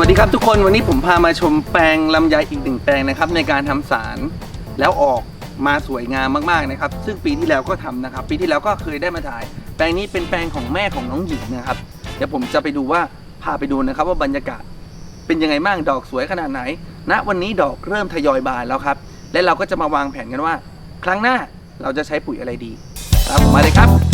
วัสดีครับทุกคนวันนี้ผมพามาชมแปลงลำไยอีกหนึ่งแปลงนะครับ ในการทำสารแล้วออกมาสวยงามมากๆนะครับ ซึ่งปีที่แล้วก็ทำนะครับ ปีที่แล้วก็เคยได้มาถ่าย แปลงนี้เป็นแปลงของแม่ของน้องหญิงนะครับ เดี๋ยวผมจะไปดูว่าพาไปดูนะครับว่าบรรยากาศเป็นยังไงบ้างดอกสวยขนาดไหนณวันนี้ดอกเริ่มทยอยบานแล้วครับ และเราก็จะมาวางแผนกันว่า ครั้งหน้าเราจะใช้ปุ๋ยอะไรดีตามผมมาเลยครับ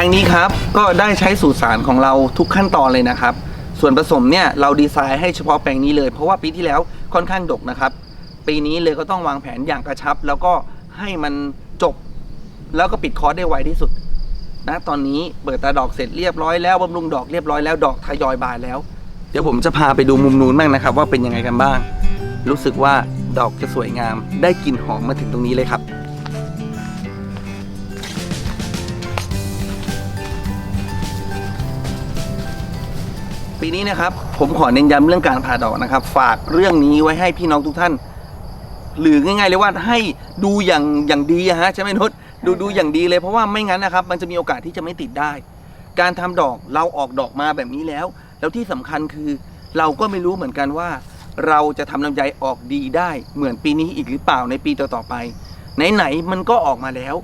ลงนี้ครับก็ได้ใช้สูตรสารของเราทุกขั้นตอนเลยนะครับ ส่วนผสมเนี่ยเราดีไซน์ให้เฉพาะแปลงนี้เลยเพราะว่าปีที่แล้วค่อนข้างดกนะครับ ปีนี้เลยก็ต้องวางแผนอย่างกระชับ แล้วก็ให้มันจบ แล้วก็ปิดคอร์สได้ไวที่สุดนะตอนนี้เปิดตาดอกเสร็จเรียบร้อยแล้วบำรุงดอกเรียบร้อยแล้วดอกทยอยบานแล้ว เดี๋ยวผมจะพาไปดูมุมนู้นบ้างนะครับ ว่าเป็นยังไงกันบ้าง รู้สึกว่าดอกจะสวยงาม ได้กลิ่นหอมมาถึงตรงนี้เลยครับ ปีนี้นะครับผมขอเน้นย้ำเรื่องการผ่าดอกนะครับ ฝากเรื่องนี้ไว้ให้พี่น้องทุกท่าน หรือง่ายๆเลยว่าให้ดูอย่างอย่างดีอะฮะใช่ไหมนุชดูดูอย่างดีเลยเพราะว่าไม่งั้นนะครับ มันจะมีโอกาสที่จะไม่ติดได้ การทำดอกเราออกดอกมาแบบนี้แล้ว แล้วที่สำคัญคือ เราก็ไม่รู้เหมือนกันว่า เราจะทำลำไยออกดีได้ เหมือนปีนี้อีกหรือเปล่าในปีต่อๆไป ไหนๆมันก็ออกมาแล้ว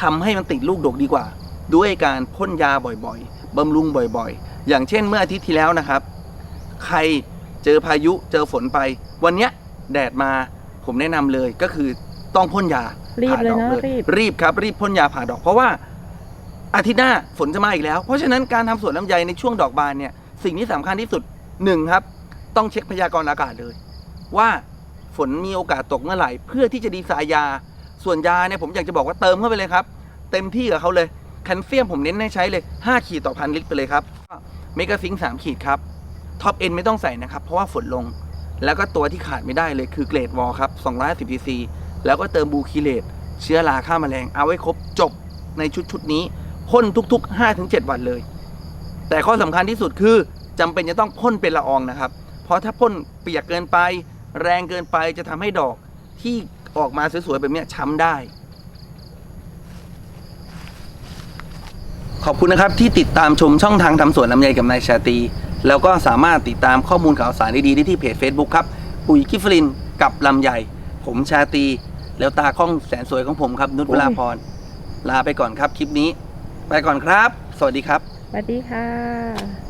ทำให้มันติดลูกดกดีกว่า ด้วยการพ่นยาบ่อยๆบำรุงบ่อยๆ อย่างเช่นเมื่ออาทิตย์ที่แล้วนะครับ ใครเจอพายุเจอฝนไป วันเนี้ยแดดมาผมแนะนำเลยก็คือต้องพ่นยารีบผ่าเลยดอกนะรีบรีบครับ รีบพ่นยาผ่าดอกเพราะว่าอาทิตย์หน้าฝนจะมาอีกแล้ว เพราะฉะนั้นการทำสวนลำไยในช่วงดอกบานเนี่ยสิ่งที่สำคัญที่สุดหนึ่งครับ ต้องเช็คพยากรณ์อากาศเลย ว่าฝนมีโอกาสตกเมื่อไหร่เพื่อที่จะดีไซน์ยา ส่วนยาเนี่ยผมอยากจะบอกว่าเติมเข้าไปเลยครับ เต็มที่กับเขาเลยแคลเซียมผมเน้นให้ใช้เลย 5 ขีดต่อพันลิตรไปเลยครับ เมกาซิงค์3ขีดครับท็อปเอ็นไม่ต้องใส่นะครับ เพราะว่าฝนลง แล้วก็ตัวที่ขาดไม่ได้เลยคือเกรดวอลครับ250 cc แล้วก็เติมบูคิเลตเชื้อราฆ่าแมลงเอาไว้ครบจบในชุดชุดนี้พ่นทุกๆ 5-7 วันเลย แต่ข้อสำคัญที่สุดคือจำเป็นจะต้องพ่นเป็นละอองนะครับ เพราะถ้าพ่นเปียกเกินไป แรงเกินไปจะทำให้ดอกที่ออกมาสวยๆแบบนี้ช้ำได้ ขอบคุณนะครับที่ติดตามชมช่องทางทำสวนลำไยกับนายชาตรีแล้วก็สามารถติดตามข้อมูลข่าวสารดีๆได้ที่เพจ Facebook ครับปุ๋ยกิฟลินกับลำไยผมชาตรีแล้วตาข้องแสนสวยของผมครับ นุชเวลาพร ลาไปก่อนครับคลิปนี้ ไปก่อนครับ สวัสดีครับ สวัสดีค่ะ